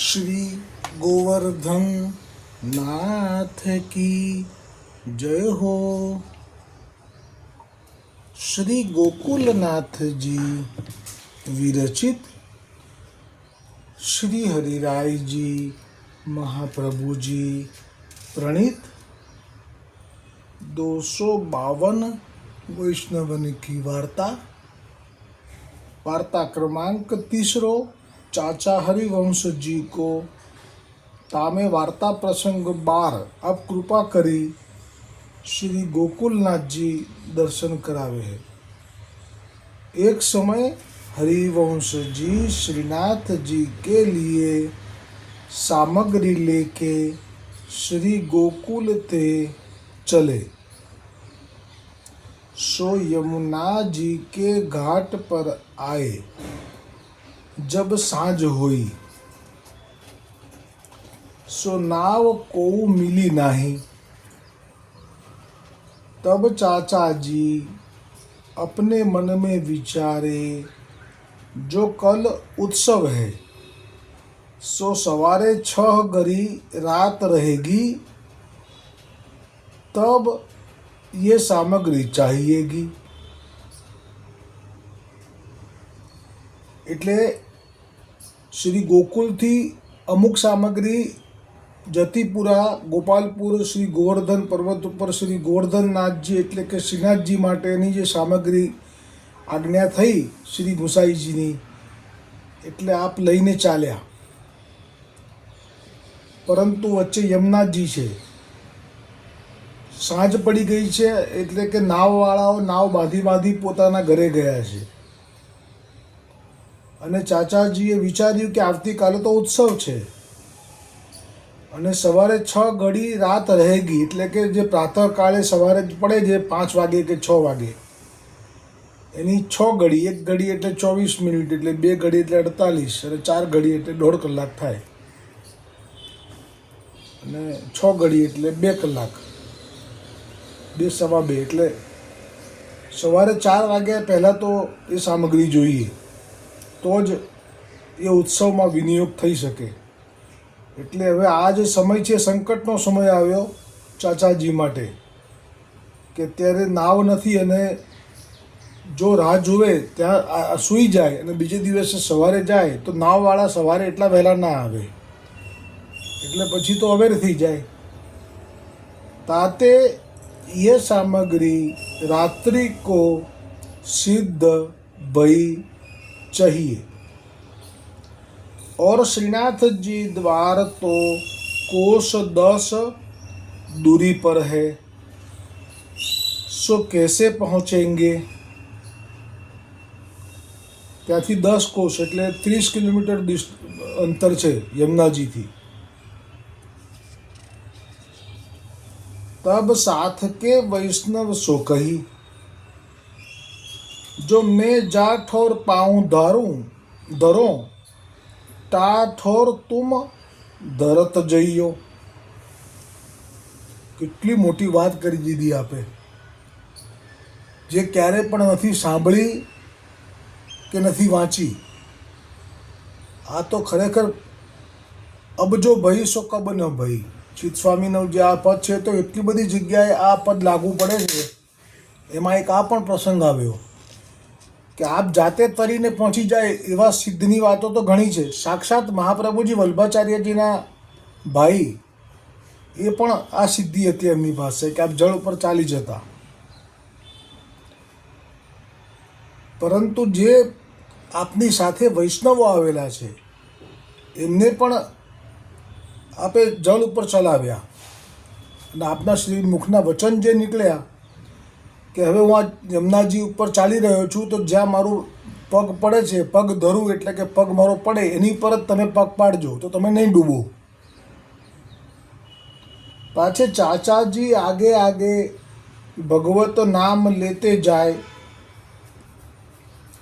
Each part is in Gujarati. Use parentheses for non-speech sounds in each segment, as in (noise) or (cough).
શ્રી ગોવર્ધન નાથ કી જય હો શ્રી ગોકુલનાથજી વિરચિત શ્રી હરિરાયજી મહાપ્રભુજી प्रणीत दो सौ बावन वैष्णवन की वार्ता वार्ता क्रमांक तीसरो चाचा हरिवंश जी को तामे वार्ता प्रसंग बार अब कृपा करी श्री गोकुलनाथ जी दर्शन करावे है। एक समय हरिवंश जी श्रीनाथ जी के लिए सामग्री लेके श्री गोकुल ते चले। सो यमुना जी के घाट पर आए। जब सांझ हुई सो नाव को मिली नहीं तब चाचा जी अपने मन में विचारे जो कल उत्सव है सो सवारे छह गरी रात रहेगी तब ये सामग्री चाहिएगी એટલે શ્રી ગોકુલથી અમુક સામગ્રી જતીપુરા, ગોપાલપુર, શ્રી ગોવર્ધન પર્વત ઉપર શ્રી ગોવર્ધનનાથજી એટલે કે શ્રીનાથજી માટેની જે સામગ્રી આજ્ઞા થઈ શ્રી ગુસાઈજીની, એટલે આપ લઈને ચાલ્યા. પરંતુ વચ્ચે યમનાથજી છે. સાંજ પડી ગઈ છે એટલે કે નાવવાળાઓ નાવ બાંધી બાંધી પોતાના ઘરે ગયા છે. અને ચાચાજીએ વિચાર્યું કે આવતીકાલે તો ઉત્સવ છે. અને સવારે છ ઘડી રાત રહેગી, એટલે કે જે પ્રાતઃકાળે સવારે પડે છે પાંચ વાગે કે છ વાગે. એની છ ઘડી, એક ઘડી એટલે ચોવીસ મિનિટ, એટલે બે ઘડી એટલે અડતાલીસ, અને ચાર ઘડી એટલે દોઢ કલાક થાય. અને છ ઘડી એટલે બે કલાક. બે સવા બે, એટલે સવારે ચાર વાગ્યા પહેલાં તો એ સામગ્રી જોઈએ. તો જ એ ઉત્સવમાં વિનિયોગ થઈ શકે એટલે હવે આ જે સમય છે સંકટનો સમય આવ્યો ચાચાજી માટે કે ત્યારે નાવ નથી અને જો રાહ જુએ ત્યાં આ- આ સૂઈ જાય અને બીજે દિવસે સવારે જાય તો નાવવાળા સવારે એટલા વહેલા ના આવે એટલે પછી તો અવેર થઈ જાય ताते ये सामग्री रात्रि को सिद्ध भई चाहिए और श्रीनाथ जी द्वार तो कोष दस दूरी पर है सो कैसे पहुंचेंगे ત્યાંથી દસ કોષ એટલે ત્રીસ કિલોમીટર ડિસ્ટ અંતર છે યમુનાજીથી तब साथ के वैष्णव सो कही जो मैं जा ठोर पाऊं धरूं धरो ता ठोर तुम ધરત જઈયો કેટલી મોટી વાત કરી દીધી આપે જે ક્યારે પણ નથી સાંભળી કે નથી વાંચી આ તો ખરેખર અબજો ભઈ સો કબ ન ભઈ ચિત સ્વામીનું જે આ પદ છે તો એટલી બધી જગ્યાએ આ પદ લાગુ પડે છે એમાં એક આ પણ પ્રસંગ આવ્યો કે આપ જાતે તરીને પહોંચી જાય એવા સિદ્ધની વાતો તો ઘણી છે. સાક્ષાત મહાપ્રભુજી વલ્ભાચાર્યજીના ભાઈ એ પણ આ સિદ્ધિ હતી એમની પાસે કે આપ જળ ઉપર ચાલી જતા. પરંતુ જે આપની સાથે વૈષ્ણવો આવેલા છે, એમને પણ આપે જળ ઉપર ચલાવ્યા. અને આપના શ્રી મુખના વચન જે નીકળ્યા કે હવે હું આ યમુનાજી ઉપર ચાલી રહ્યો છું તો જ્યાં મારું પગ પડે છે પગ ધરું એટલે કે પગ મારો પડે એની પર જ તમે પગ પાડજો તો તમે નહીં ડૂબો પાછે ચાચાજી આગે આગે भगवत नाम लेते जाए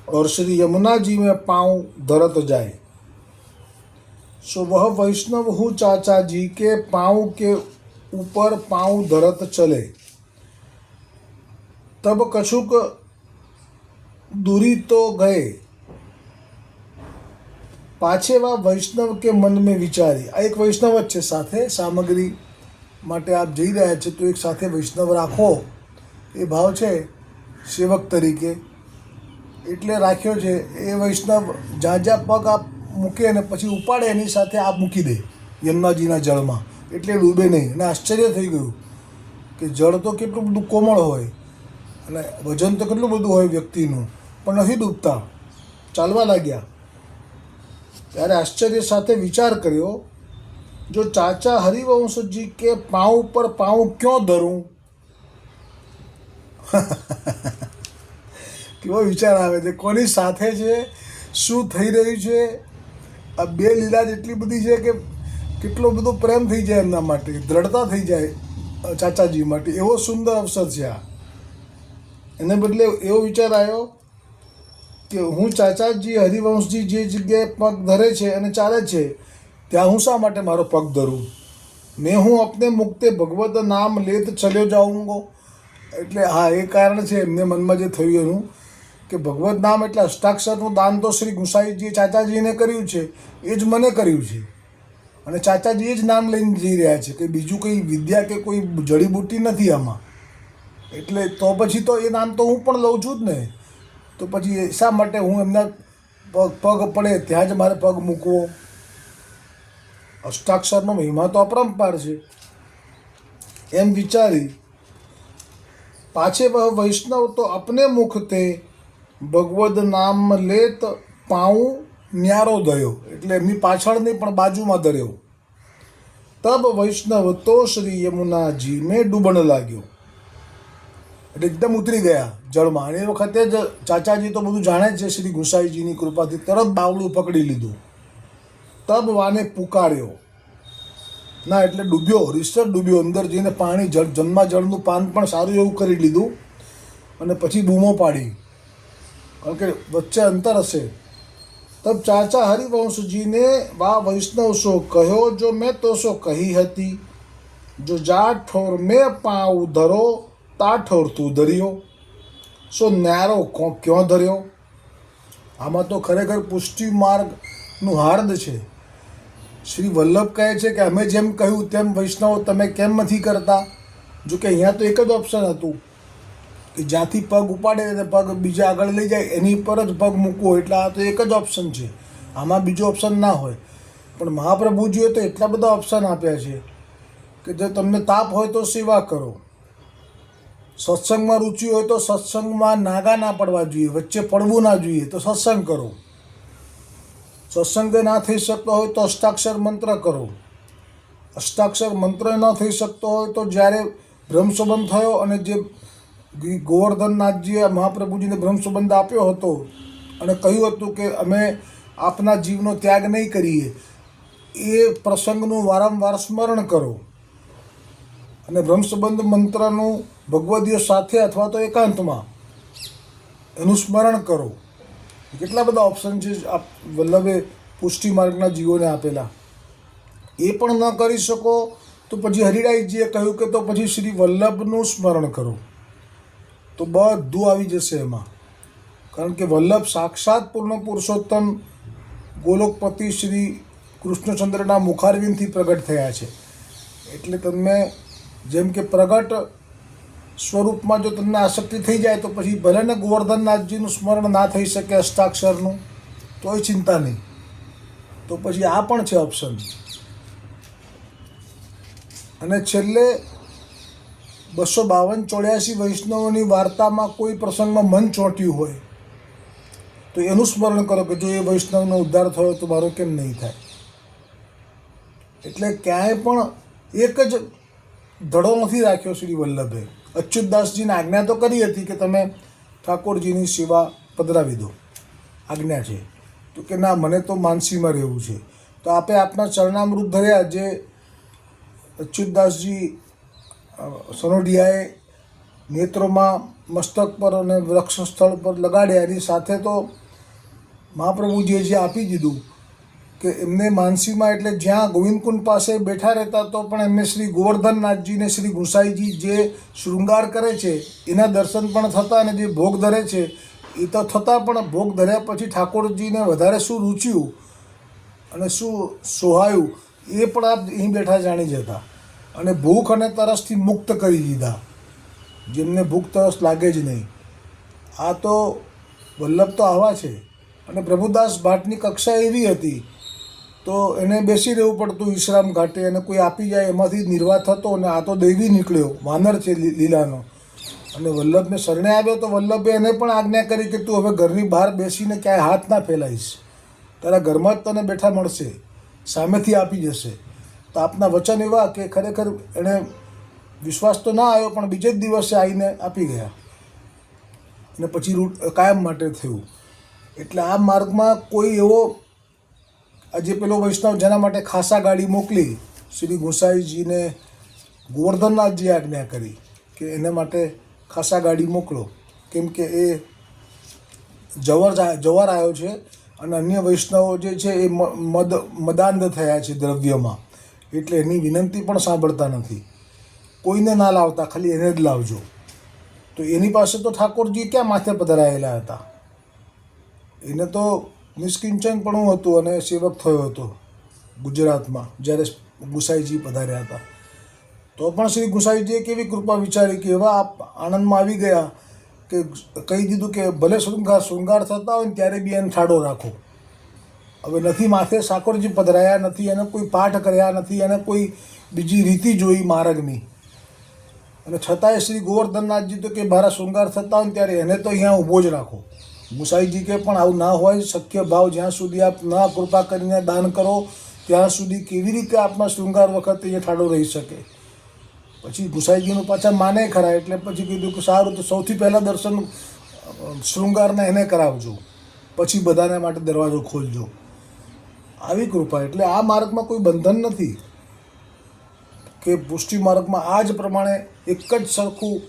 और श्री यमुना जी में पाँव धरत जाए सो वह वैष्णव हूँ चाचा जी के पाँव के ऊपर पाँव धरत चले તબ કશુંક દૂરી તો ગઈ પાછેવા વૈષ્ણવ કે મન મેં વિચારી આ એક વૈષ્ણવ જ છે સાથે સામગ્રી માટે આપ જઈ રહ્યા છે તો એક સાથે વૈષ્ણવ રાખો એ ભાવ છે સેવક તરીકે એટલે રાખ્યો છે એ વૈષ્ણવ જ્યાં જ્યાં પગ આપ મૂકે અને પછી ઉપાડે એની સાથે આપ મૂકી દે યમુનાજીના જળમાં એટલે ડૂબે નહીં અને આશ્ચર્ય થઈ ગયું કે જળ તો કેટલું બધું કોમળ હોય। અને વજન તો કેટલું બધું હોય વ્યક્તિનું, પણ નથી ડૂબતા. ચાલવા લાગ્યા. ત્યારે આશ્ચર્ય સાથે વિચાર કર્યો, જો ચાચા હરિવંશજી કે પાઉં પર પાઉં ક્યો ધરું? (laughs) કેવો વિચાર આવે છે. કોની સાથે છે? શું થઈ રહ્યું છે? આ બે લીલા એટલી બધી છે કે કેટલો બધો પ્રેમ થઈ જાય એમના માટે, દ્રઢતા થઈ જાય ચાચાજી માટે. એવો સુંદર અવસર છે આ. એને બદલે એવો વિચાર આવ્યો કે હું ચાચાજી, હરિવંશજી જે જગ્યાએ પગ ધરે છે અને ચાલે છે, ત્યાં હું શા માટે મારો પગ ધરું? મેં હું અપને મુક્તે ભગવત નામ લેત ચલ્યો જાઉંગો. એટલે હા, એ કારણ છે એમને મનમાં જે થયું એનું, કે ભગવત નામ એટલે અષ્ટાક્ષરનું દાન તો શ્રી ગુસાઈજીએ ચાચાજીને કર્યું છે, એ જ મને કર્યું છે. અને ચાચાજી એ જ નામ લઈને જઈ રહ્યા છે કે બીજું કંઈ વિદ્યા કે કોઈ જડીબુટ્ટી નથી આમાં. એટલે તો પછી તો એ નામ તો હું પણ લઉં છું જ ને. તો પછી શા માટે હું એમના પગ પગ પડે ત્યાં જ મારે પગ મૂકવો? અષ્ટાક્ષરનો મહિમા તો અપરંપાર છે. એમ વિચારી પાછે વૈષ્ણવ તો અપને મુખ તે ભગવદ નામ લેત પાઉં ન્યારો દયો. એટલે એમની પાછળ નહીં પણ બાજુમાં ધર્યો તબ વૈષ્ણવ તો શ્રી યમુનાજી મેં ડૂબણ લાગ્યો. એટલે એકદમ ઉતરી ગયા જળમાં. અને એ વખતે જ ચાચાજી તો બધું જાણે છે, શ્રી ગુસાઈજીની કૃપાથી તરત બાવડું પકડી લીધું. તબ વાને પુકાર્યો. ના, એટલે ડૂબ્યો, રીસર ડૂબ્યો અંદર જઈને પાણી, જળ જન્મા જળનું પાન પણ સારું એવું કરી લીધું. અને પછી બૂમો પાડી. કારણ કે વચ્ચે અંતર હશે. તબ ચાચા હરિવંશજીને વા વૈષ્ણવ શો, કહ્યો જો મેં તો શો કહી હતી. જો જા ઠોર મેં પાઉ ધરો તા ઠોર તું ધર્યો સો ન્યારો કો- ક્યાં ધર્યો? આમાં તો ખરેખર પુષ્ટિ માર્ગનું હાર્દ છે. શ્રી વલ્લભ કહે છે કે અમે જેમ કહ્યું તેમ વૈષ્ણવ તમે કેમ નથી કરતા? જો કે અહીંયા તો એક જ ઓપ્શન હતું, કે જ્યાંથી પગ ઉપાડે અને પગ બીજા આગળ લઈ જાય, એની પર જ પગ મૂકવો, એટલે આ તો એક જ ઓપ્શન છે. આમાં બીજો ઓપ્શન ના હોય. પણ મહાપ્રભુજીએ તો એટલા બધા ઓપ્શન આપ્યા છે, કે જો તમને તાપ હોય તો સેવા કરો. સત્સંગમાં રુચિ હોય તો સત્સંગમાં નાગા ના પડવા જોઈએ, વચ્ચે પડવું ના જોઈએ, તો સત્સંગ કરો. સત્સંગ ના થઈ શકતો હોય તો અષ્ટાક્ષર મંત્ર કરો. અષ્ટાક્ષર મંત્ર ન થઈ શકતો હોય તો જ્યારે બ્રહ્મસંબંધ થયો અને જે ગોવર્ધનનાથજીએ મહાપ્રભુજીને બ્રહ્મસંબંધ આપ્યો હતો અને કહ્યું હતું કે અમે આપના જીવનો ત્યાગ નહીં કરીએ, એ પ્રસંગનું વારંવાર સ્મરણ કરો. અને બ્રહ્મસંબંધ મંત્રનું ભગવદીઓ સાથે અથવા તો એકાંતમાં એનું સ્મરણ કરો. કેટલા બધા ઓપ્શન છે આપ વલ્લભે પુષ્ટિ માર્ગના જીવોને આપેલા. એ પણ ન કરી શકો તો પછી હરિરાયજીએ કહ્યું કે તો પછી શ્રી વલ્લભનું સ્મરણ કરો. તો બધું આવી જશે એમાં. કારણ કે વલ્લભ સાક્ષાત પૂર્ણ પુરુષોત્તમ ગોલોકપતિ શ્રી કૃષ્ણચંદ્રના મુખારવિંદથી પ્રગટ થયા છે. એટલે તમે જેમ કે પ્રગટ સ્વરૂપમાં જો તમને આસક્તિ થઈ જાય, તો પછી ભલે ને ગોવર્ધનનાથજીનું સ્મરણ ના થઈ શકે અષ્ટાક્ષરનું તોય ચિંતા નહીં. તો પછી આ પણ છે ઓપ્શન અને છેલ્લે, બસો બાવન ચોર્યાસી વૈષ્ણવોની વાર્તામાં કોઈ પ્રસંગમાં મન ચોંટ્યું હોય, તો એનું સ્મરણ કરો કે જો એ વૈષ્ણવનો ઉદ્ધાર થયો તો મારો કેમ નહીં થાય? એટલે ક્યાંય પણ એક જ ધડો નથી રાખ્યો શ્રી વલ્લભે. અચ્યુતદાસજીને આજ્ઞા તો કરી હતી કે તમે ઠાકોરજીની સેવા પધરાવી દો. આજ્ઞા છે. તો કે ના, મને તો માનસીમાં રહેવું છે. તો આપે આપના ચરણામૃત ધર્યા જે અચ્યુતદાસજી સનોઢિયાએ નેત્રોમાં મસ્તક પર અને વૃક્ષ સ્થળ પર લગાડ્યા. એની સાથે તો મહાપ્રભુજીએ જે આપી દીધું કે એમને માનસીમાં એટલે જ્યાં ગોવિંદકુંડ પાસે બેઠા રહેતા તો પણ એમને શ્રી ગોવર્ધનનાથજીને શ્રી ગુસાઈજી જે શૃંગાર કરે છે, એના દર્શન પણ થતા અને જે ભોગ ધરે છે, એ તો થતાં પણ ભોગ ધર્યા પછી ઠાકોરજીને વધારે શું રૂચ્યું અને શું સોહાયું, એ પણ આપ અહીં બેઠા જાણી જતા. અને ભૂખ અને તરસથી મુક્ત કરી દીધા. જેમને ભૂખ તરસ લાગે જ નહીં. આ તો વલ્લભ તો આવા છે. અને પ્રભુદાસ ભાટની કક્ષા એવી હતી તો એને બેસી રહેવું પડતું વિશ્રામ ઘાટે અને કોઈ આપી જાય એમાંથી નિર્વાહ થતો અને આ તો દૈવી નીકળ્યો, વાનર છે લીલાનો. અને વલ્લભને શરણે આવ્યો તો વલ્લભે એને પણ આજ્ઞા કરી કે તું હવે ઘરની બહાર બેસીને ક્યાંય હાથ ના ફેલાઈશ. તારા ઘરમાં જ તને બેઠા મળશે, સામેથી આપી જશે. તો આપના વચન એવા કે ખરેખર એણે વિશ્વાસ તો ના આવ્યો, પણ બીજે જ દિવસે આવીને આપી ગયા. અને પછી રૂટ કાયમ માટે થયું. એટલે આ માર્ગમાં કોઈ એવો આજે પેલો વૈષ્ણવ જેના માટે ખાસા ગાડી મોકલી, શ્રી ગોસાઈજીને ગોવર્ધનનાથજી આજ્ઞા કરી કે એને માટે ખાસા ગાડી મોકલો. કેમ કે એ જવર જવાર આવ્યો છે અને અન્ય વૈષ્ણવો જે છે એ મદ મદાંધ થયા છે દ્રવ્યમાં. એટલે એની વિનંતી પણ સાંભળતા નથી. કોઈને ના લાવતા, ખાલી એને જ લાવજો. તો એની પાસે તો ઠાકોરજી ક્યાં માથે પધરાયેલા હતા? એને તો નિષ્કિંચનપણું હતું અને સેવક થયો હતો ગુજરાતમાં, જ્યારે ગુસાઈજી પધાર્યા હતા. તો પણ શ્રી ગુસાઈજીએ કેવી કૃપા વિચારી કે એવા આપ આનંદમાં આવી ગયા કે કહી દીધું કે ભલે શૃંગાર શૃંગાર થતા હોય ને ત્યારે બી એને ઠાડો રાખો. હવે નથી માથે સાકોરજી પધરાયા, નથી એને કોઈ પાઠ કર્યા, નથી એને કોઈ બીજી રીતિ જોઈ માર્ગની. અને છતાંય શ્રી ગોવર્ધનનાથજી તો કે મારા શૃંગાર થતા હોય ત્યારે એને તો અહીંયા ઊભો જ રાખો. મુસાઈજી કે પણ આવું ના હોય, શક્ય ભાવ જ્યાં સુધી આપ ના કૃપા કરીને દાન કરો, ત્યાં સુધી કેવી રીતે આપના શૃંગાર વખતે એ ઠાડો રહી શકે? પછી ગુસાઈજીનું પાછા માને ખરા, એટલે પછી કીધું કે સારું, તો સૌથી પહેલાં દર્શન શૃંગારના એને કરાવજો. પછી બધાને માટે દરવાજો ખોલજો. આવી કૃપા, એટલે આ માર્ગમાં કોઈ બંધન નથી. કે પુષ્ટિ માર્ગમાં આ જ પ્રમાણે એક જ સરખું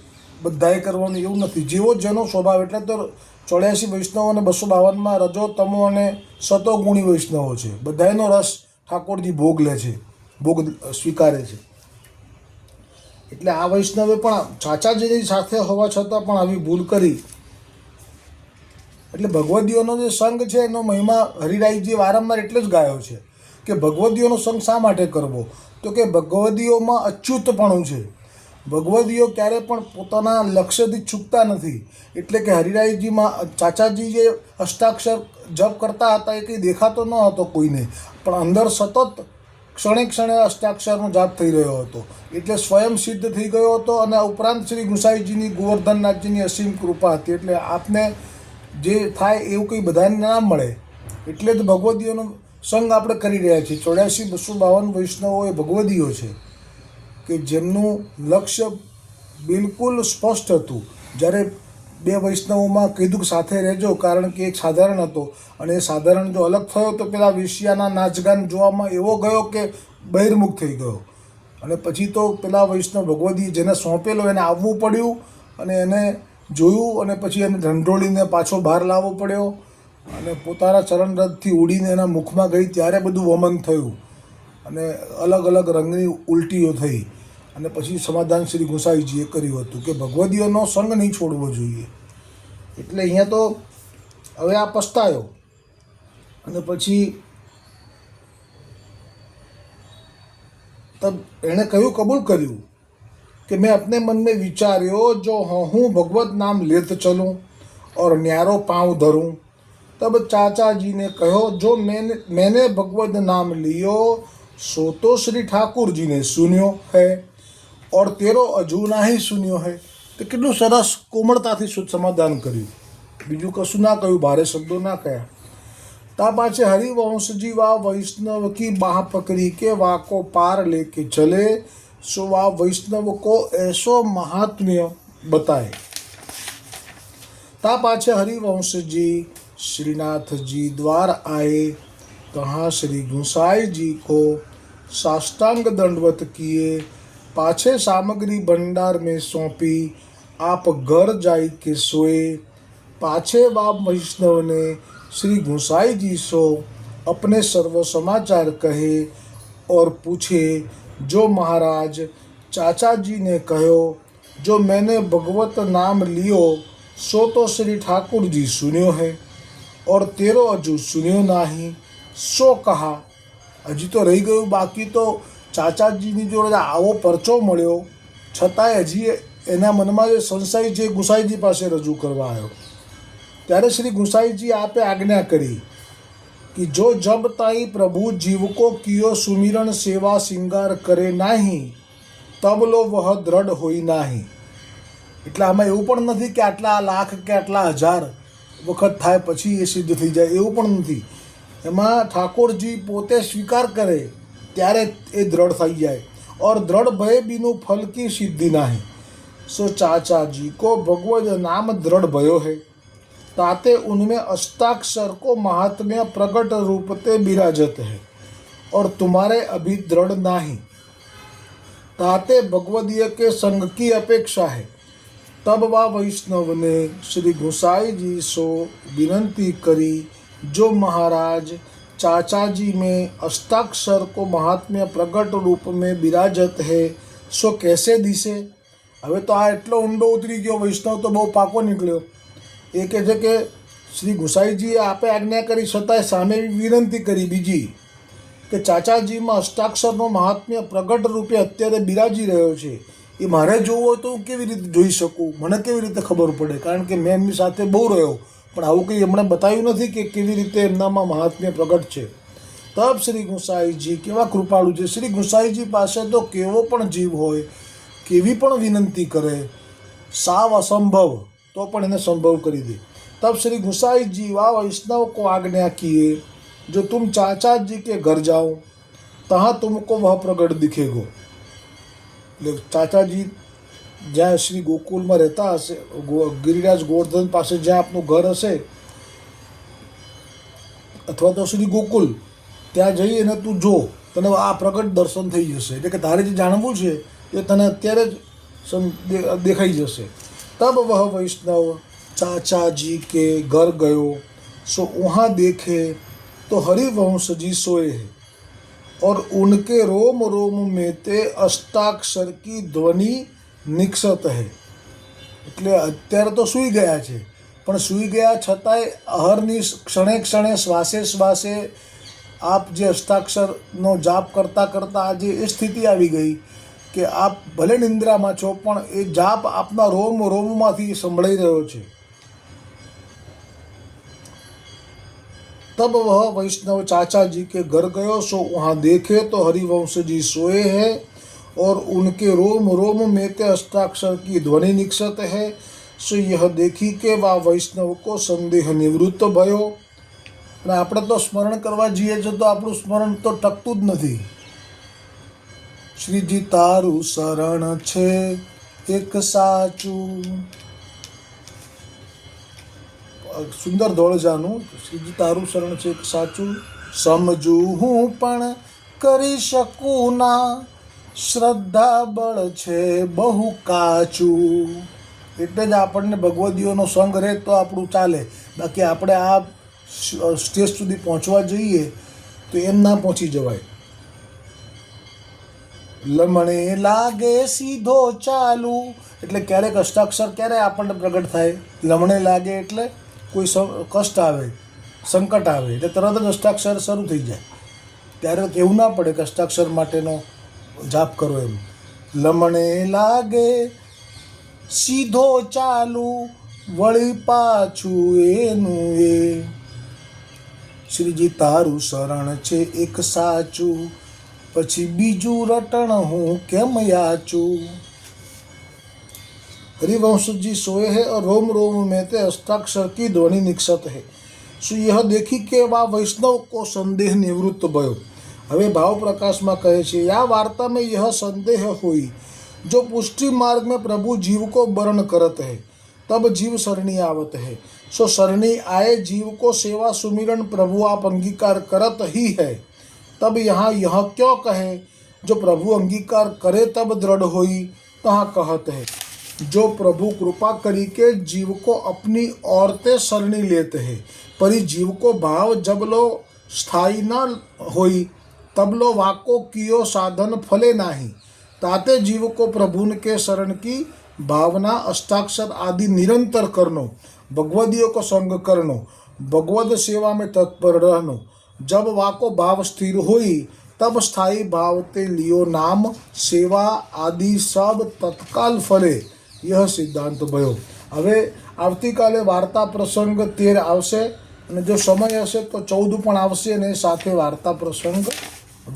બધાએ કરવાનું એવું નથી. જેવો જેનો સ્વભાવ, એટલે તો ચોર્યાસી વૈષ્ણવો અને બસો બાવનમાં રજો તમો અને સતોગુણી વૈષ્ણવો છે. બધાયનો રસ ઠાકોરજી ભોગ લે છે, ભોગ સ્વીકારે છે. એટલે આ વૈષ્ણવે પણ ચાચાજીની સાથે હોવા છતાં પણ આવી ભૂલ કરી. એટલે ભગવદીઓનો જે સંઘ છે, એનો મહિમા હરિરાયજી વારંવાર એટલે જ ગાયો છે કે ભગવદીઓનો સંઘ શા માટે કરવો? તો કે ભગવદીઓમાં અચ્યુતપણું છે. ભગવદીઓ ક્યારે પણ પોતાના લક્ષ્યથી ચૂકતા નથી. એટલે કે હરિરાયજીમાં ચાચાજી જે અષ્ટાક્ષર જપ કરતા હતા એ કંઈ દેખાતો ન હતો કોઈને. પણ અંદર સતત ક્ષણે ક્ષણે અષ્ટાક્ષરનો જાપ થઈ રહ્યો હતો. એટલે સ્વયં સિદ્ધ થઈ ગયો હતો અને ઉપરાંત શ્રી ગુસાઈજીની, ગોવર્ધનનાથજીની અસીમ કૃપા હતી. એટલે આપને જે થાય એવું કંઈ બધાને ના મળે. એટલે જ ભગવદીઓનો સંગ આપણે કરી રહ્યા છીએ. ચોર્યાસી બસો બાવન વૈષ્ણવો એ ભગવદીઓ છે. કે જેમનું લક્ષ્ય બિલકુલ સ્પષ્ટ હતું. જ્યારે બે વૈષ્ણવોમાં કીધું સાથે રહેજો, કારણ કે એક સાધારણ હતો. અને એ સાધારણ જો અલગ થયો, તો પેલા વિષયાના નાચગાન જોવામાં એવો ગયો કે બહિર્મુખ થઈ ગયો. અને પછી તો પેલા વૈષ્ણવ ભગવદી જેને સોંપેલો, એને આવવું પડ્યું અને એને જોયું અને પછી એને ઢંઢોળીને પાછો બહાર લાવવો પડ્યો. અને પોતાના ચરણરથથી ઉડીને એના મુખમાં ગઈ, ત્યારે બધું વમન થયું. અને અલગ અલગ રંગની ઉલટીઓ થઈ. અને પછી સમાધાન શ્રી ગોસાઈજીએ કર્યું હતું કે ભગવદીઓનો સંગ નહીં છોડવો જોઈએ એટલે અહીંયા તો હવે આ પસ્તાયો અને પછી તબ એણે કહ્યું કબૂલ કર્યું कि मैं अपने मन में विचार्यो जो हूँ भगवत नाम लेत चलूं और न्यारो पाँव धरूं तब चाचा जी ने कहो जो मैंने मैंने भगवत नाम लियो सो तो श्री ઠાકુર जी ने सुनियो है ઓર તેરો અજુ નાહી સુન્યો હે. તે કેટલું સરસ કોમળતાથી સમાધાન કર્યું. બીજું કશું ના કહ્યું, ભારે શબ્દો ના કહ્યા. તા પાછે હરિવંશજી વા વૈષ્ણવ કી બાહ પકડી કે વાકો પાર લે કે ચલે, સો વા વૈષ્ણવ કો એસો મહાત્મ્ય બતાય. તા પાછે હરિવંશજી શ્રીનાથજી દ્વાર આયે કહા શ્રી ગુસાઈજી કો સાષ્ટાંગ દંડવત કિયે साष्टांग दंडवत किए पाछे सामग्री भंडार में सौंपी आप घर जाई के सोए पाछे बाप वैष्णव ने श्री गुसाई जी सो अपने सर्व समाचार कहे और पूछे जो महाराज चाचा जी ने कहो जो मैंने भगवत नाम लियो सो तो श्री ठाकुर जी सुन्यो है और तेरो अजू सुन्यो नाही सो कहा હજી તો રહી ગયું બાકી તો ચાચાજીની જોડે આવો પરચો મળ્યો. છતાંય હજી એના મનમાં જે સંશય છે ગુસાઈજી પાસે રજૂ કરવા આવ્યો. ત્યારે શ્રી ગુસાઈજી આપે આજ્ઞા કરી કે જો જબ તાઈ પ્રભુ જીવકો કિયો સુમિરણ સેવા શિંગાર કરે નહીં તબલો વહ દ્રઢ હોય નહીં. એટલે આમાં એવું પણ નથી કે આટલા લાખ કે આટલા હજાર વખત થાય પછી એ સિદ્ધ થઈ જાય, એવું પણ નથી. એમાં ઠાકોરજી પોતે સ્વીકાર કરે ત્યારે એ દ્રઢ થઈ જાય और दृढ़ भय बिनु फल की सिद्धि नाही सो चाचा जी को भगवत नाम दृढ़ भयो है ताते उनमें अष्टाक्षर को महात्म्य प्रकट रूपते विराजत है और तुम्हारे अभी दृढ़ नाही ताते भगवदीय के संग की अपेक्षा है तब वा वैष्णव ने श्री गुसाई जी सो विनंती करी जो महाराज चाचा जी में अष्टाक्षर को महात्म्य प्रकट रूप में विराजत है सो कैसे दिसे હવે તો આ એટલો ઊંડો ઉતરી ગયો વૈષ્ણવ તો બહુ પાકો નીકળ્યો એ કહે છે કે શ્રી ગુસાઈજીએ આપે આજ્ઞા કરી છતાંય સામે વિનંતી કરી બીજી કે ચાચાજીમાં અષ્ટાક્ષરનો મહાત્મ્ય પ્રગટ રૂપે અત્યારે બિરાજી રહ્યો છે એ મારે જોવું હોય તો હું કેવી રીતે જોઈ શકું મને કેવી રીતે ખબર પડે કારણ કે મેં એમની સાથે બહુ રહ્યો પણ આવું કંઈ એમણે બતાવ્યું નથી કે કેવી રીતે એમનામાં મહાત્મ્ય પ્રગટ છે તબ શ્રી ગુસાઈજી કેવા કૃપાળુ છે શ્રી ગુસાઈજી પાસે તો કેવો પણ જીવ હોય કેવી પણ વિનંતી કરે સાવ અસંભવ તો પણ એને સંભવ કરી દે तब श्री गुसाई जी वा वैष्णव को आज्ञा किए जो तुम चाचा जी के घर जाओ तहाँ तुमको वह प्रगट दिखेगो એટલે ચાચાજી જ્યાં શ્રી ગોકુલમાં રહેતા હશે ગો- ગિરિરાજ ગોવર્ધન પાસે જ્યાં આપનું ઘર હશે અથવા તો શ્રી ગોકુલ ત્યાં જઈ અને તું જો તને આ પ્રગટ દર્શન થઈ જશે એટલે કે તારે જે જાણવું છે એ તને અત્યારે જ સમ- દે- દેખાઈ જશે तब वह वैष्णव चाचा जी के घर गयो सो वहाँ देखे तो हरिवंश जी सोए हैं और उनके रोम रोम में ते अष्टाक्षर की ध्वनि નિક્ષત હે. એટલે અત્યારે તો સૂઈ ગયા છે. પણ સૂઈ ગયા છતાંય અહરની ક્ષણે ક્ષણે શ્વાસે શ્વાસે આપ જે હસ્તાક્ષરનો જાપ કરતાં કરતાં આજે એ સ્થિતિ આવી ગઈ કે આપ ભલે નિંદ્રામાં છો, પણ એ જાપ આપના રોમ, રોમમાંથી સંભળાઈ રહ્યો છે. તબ વહ વૈષ્ણવ ચાચાજી કે ઘર ગયો સો વહાં દેખે તો હરિવંશજી સોએ હે और उनके रोम रोम में ते अष्टाक्षर की ध्वनि निक्षत है सो यह देखी કે વા વૈષ્ણવ કો સંદેહ નિવૃત્ત ભયો અને આપણે તો સ્મરણ કરવા જઈએ છીએ તો આપણું સ્મરણ તો ટકતું જ નથી શ્રીજી તારું શરણ છે એક સાચું સુંદર ધોળજાનું શ્રીજી તારું શરણ છે એક સાચું સમજું હું પણ કરી શકું ના શ્રદ્ધા બળ છે, બહુ કાચું. એટલે જ આપણને ભગવદીઓનો સંગ રહે તો આપણું ચાલે. બાકી આપણે આ સ્ટેજ સુધી પહોંચવા જોઈએ તો એમ ના પહોંચી જવાય. લમણે લાગે સીધો ચાલુ. એટલે ક્યારેક અષ્ટાક્ષર ક્યારે આપણને પ્રગટ થાય? લમણે લાગે એટલે કોઈ કષ્ટ આવે, સંકટ આવે. એટલે તરત જ અષ્ટાક્ષર શરૂ થઈ જાય. ત્યારે કહેવું ના પડે કે અષ્ટાક્ષર માટેનો જાપ કરો એમ લમણે લાગે સીધો ચાલુ વળી પાછું એનું એ શ્રીજી તારું શરણ છે એક સાચું પછી બીજું રટણ હું કેમ યાચું हरिवंश जी सोए हैं और रोम रोम में ते अष्टाक्षर की ध्वनि निक्षत है सो यह देखी કે વા વૈષ્ણવ કો સંદેહ નિવૃત્ત ભયો હવે ભાવ પ્રકાશમાં કહે છે या वार्ता में यह संदेह हुई जो पुष्टि मार्ग में प्रभु जीव को वर्ण करत है तब जीव सरणी आवत है सो सरणी आए जीव को सेवा सुमिरन प्रभु आप अंगीकार करत ही है तब यहाँ यह क्यों कहे जो प्रभु अंगीकार करे तब दृढ़ होई तहाँ कहत है जो प्रभु कृपा करी के जीव को अपनी औरतें सरणी लेते हैं परी जीव को भाव जब लो स्थायी न होई तब लो वाको कियो साधन फले नाही ताते जीव को प्रभुन के शरण की भावना अष्टाक्षर आदि निरंतर करनो भगवदियों को संग करनो भगवद सेवा में तत्पर रहनो जब वाको भाव स्थिर हुई तब स्थाई भाव ते लियो नाम सेवा આદિ સબ તત્કાલ ફલે યહ સિદ્ધાંત ભયો હવે આવતીકાલે વાર્તા પ્રસંગ તેર આવશે અને જો સમય હશે તો ચૌદ પણ આવશે અને સાથે વાર્તા પ્રસંગ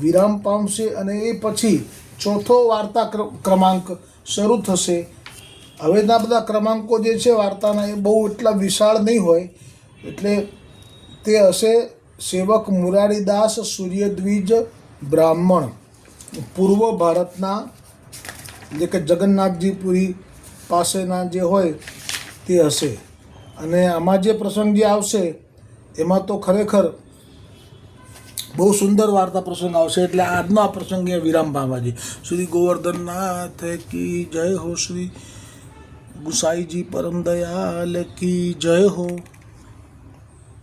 વિરામ પામશે અને એ પછી ચોથો વાર્તા ક્રમાંક શરૂ થશે. હવેના બધા ક્રમાંકો જે છે વાર્તાના એ બહુ એટલા વિશાળ નહીં હોય. એટલે તે હશે સેવક મુરારીદાસ સૂર્યદ્વિજ બ્રાહ્મણ. પૂર્વ ભારતના જે કે જગન્નાથજીપુરી પાસેના જે હોય તે હશે. અને આમાં જે પ્રસંગ જે આવશે, એમાં તો ખરેખર બહુ સુંદર વાર્તા પ્રસંગ આવશે એટલે આજનો આ પ્રસંગ એ વિરામ પામવા જોઈએ. શ્રી ગોવર્ધનનાથ કી જય હો શ્રી ગુસાઈજી પરમ દયાલ કી જય હો.